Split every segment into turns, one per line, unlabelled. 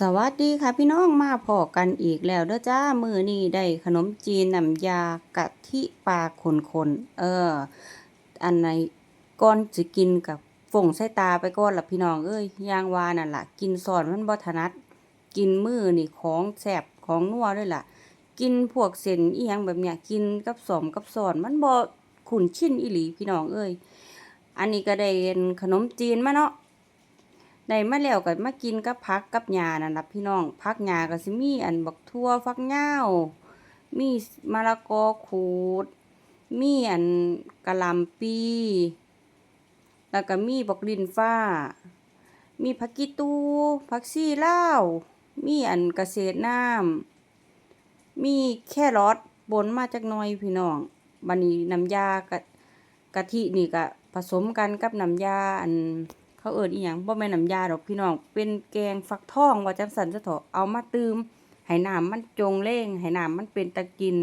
สวัสดีค่ะพี่น้องมาพอกันอีกแล้วเด้อจ้ามือนี้ได้ขนมจีนน้ำยากะทิปลาคนๆเออ อันไหนก่อนสิกินกับฝงใส่ตาไปก่อนละพี่น้องเอ้ยยางวานั่นล่ะ กินสอนมันบ่ถนัด กินมือนี่ของแซ่บของนัวด้วยล่ะ กินพวกเส้นอีหยังแบบเนี้ยกินกับสอมกับสอนมันบ่ขุนชินอีหลีพี่น้องเอ้ยอันนี้ก็ได้เห็นขนมจีนมาเนาะ ได้มาแล้วก็มากินกับผักกับหญ้านั่นล่ะพี่น้องผักหญ้าก็สิมีอันบักทั่วฟักยามีมะละกอขูด มีอันกะหล่ำปีแล้วก็มีบักลินฟ้า มีผักกีตูผักชีลามีอันเกษตรน้ำมีแครอทบนมาจักน่อยพี่น้องบัดนี้น้ำยากะกะทินี่ก็ผสมกันกับน้ำยาอัน เขาเอิ้นอีหยังบ่แม่นน้ำยาดอกพี่น้อง เป็นแกงฟักทองว่าจังซั่นซะเถอะเอามาตืมให้น้ำมันจงเล่งให้น้ำมันเป็นตะกิน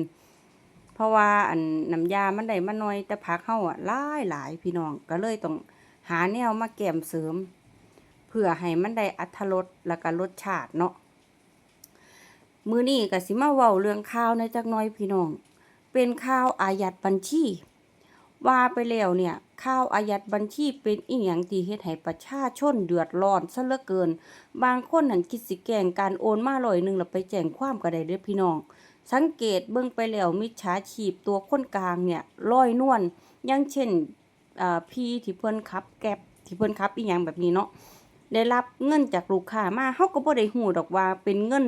เพราะว่าอันน้ำยามันได้มาน้อยแต่ผักเฮาอะหลายหลายพี่น้องก็เลยต้องหาแนวมาแกมเสริมเพื่อให้มันได้อรรถรสแล้วก็รสชาติเนาะมือนี้ก็สิมาเว้าเรื่องข่าวในจักหน่อยพี่น้อง เป็นข่าวอายัดบัญชี ว่าไปแล้วเนี่ยข่าวอายัดบัญชีเป็นอีหยังที่เฮ็ดให้ประชาชนเดือดร้อนซะเหลือเกิน บางคนนั่นคิดสิแกล้งการโอนมาร้อยหนึ่งแล้วไปแจ้งความก็ได้เด้อพี่น้อง สังเกตเบิ่งไปแล้วมิจฉาชีพตัวคนกลางเนี่ยลอยนวลอย่างเช่นพี่ที่เพิ่นขับแก๊บที่เพิ่นขับอีหยังแบบนี้เนาะได้รับเงินจากลูกค้ามาเฮาก็บ่ได้ฮู้ดอกว่าเป็นเงิน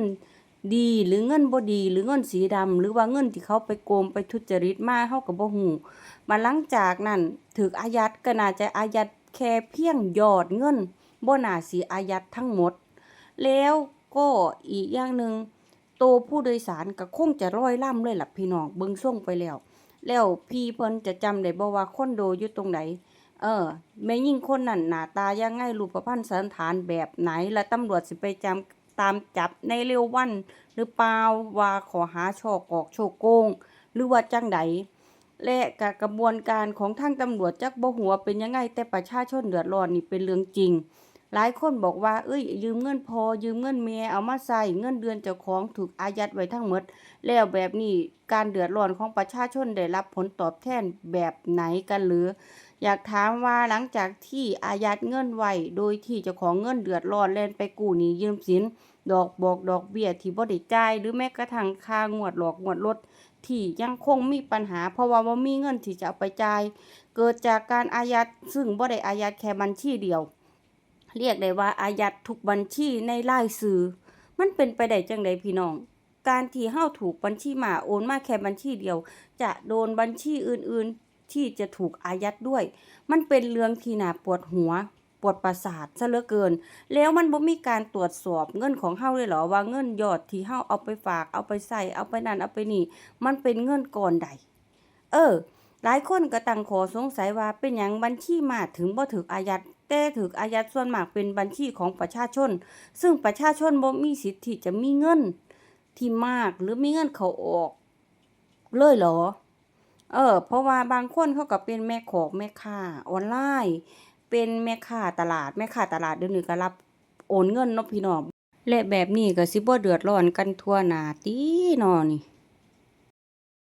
ดีหรือเงินบ่ดี หรือเงินสีดำหรือว่าเงินที่เขาไปโกงไปทุจริตมาเฮาก็บ่ฮู้มาหลังจากนั้นถูกอายัดก็น่าจะอายัดแค่เพียงยอดเงินบ่น่าสิอายัดทั้งหมด แล้วก็อีกอย่างหนึ่งโตวผู้โดยสารก็คงจะร้อยล่ำเลยล่ะพี่น้องเบิ่งส่งไปแล้ว แล้วพี่เพิ่นจะจำได้บ่ว่าคอนโดอยู่ตรงไหนเออแม่ยิ่งคนนั้นหน้าตายังไงรูปพรรณสันฐานแบบไหน และตำรวจสิไปจำ ตามจับในเร็ววัน หรือเปล่าว่าขอหาช่อกอกโชโกง หรือว่าจังใดและกกระบวนการของทางตำรวจจักบ่หัวเป็นยังไงแต่ประชาชนเดือดร้อนนี่เป็นเรื่องจริง หลายคนบอกว่า เอ้ย ยืมเงินพอ ยืมเงินแม่เอามาใส่เงินเดือนเจ้าของถูกอายัดไว้ทั้งหมด แล้วแบบนี้การเดือดร้อนของประชาชนได้รับผลตอบแทนแบบไหนกันหรือ อยากถามว่าหลังจากที่อายัดเงินไว้โดยที่เจ้าของเงินเดือดร้อนแล่นไปกู้หนี้ยืมสิน ดอกบอกดอกเบี้ยที่บ่ได้จ่ายหรือแม้กระทั่งค่างวดหลอกงวดรถที่ยังคงมีปัญหา เพราะว่าบ่มีเงินที่จะเอาไปจ่ายเกิดจากการอายัดซึ่งบ่ได้อายัดแค่บัญชีเดียว เรียกได้ว่าอายัดทุกบัญชีในรายชื่อมันเป็นไปได้จังใดพี่น้องการที่เฮาถูกบัญชีหมาโอนมาแค่บัญชีเดียว จะโดนบัญชีอื่นๆ ที่จะถูกอายัดด้วย มันเป็นเรื่องที่น่าปวดหัวปวดประสาทซะเหลือเกิน แล้วมันบ่มีการตรวจสอบเงินของเฮาเลยเหรอว่าเงินยอดที่เฮาเอาไปฝากเอาไปใส่เอาไปนั่นเอาไปนี่ มันเป็นเงินก่อนใด เออ หลายคนก็ตั้งข้อสงสัยว่าเป็นหยังบัญชีมาถึงบ่ถูกอายัดแต่ถูกอายัดส่วนมากเป็นบัญชีของประชาชน ซึ่งประชาชนบ่มีสิทธิ์ที่จะมีเงินที่มากหรือมีเงินเขาออก เลยเหรอ เออ เพราะว่าบางคนเขาก็เป็นแม่ของแม่ค้าออนไลน์ เป็นแม่ค้าตลาด แม่ค้าตลาดเดี๋ยวนี้ก็รับโอนเงินเนาะพี่น้องและแบบนี้ก็สิบ่เดือดร้อนกันทั่วหน้าตีนอนี่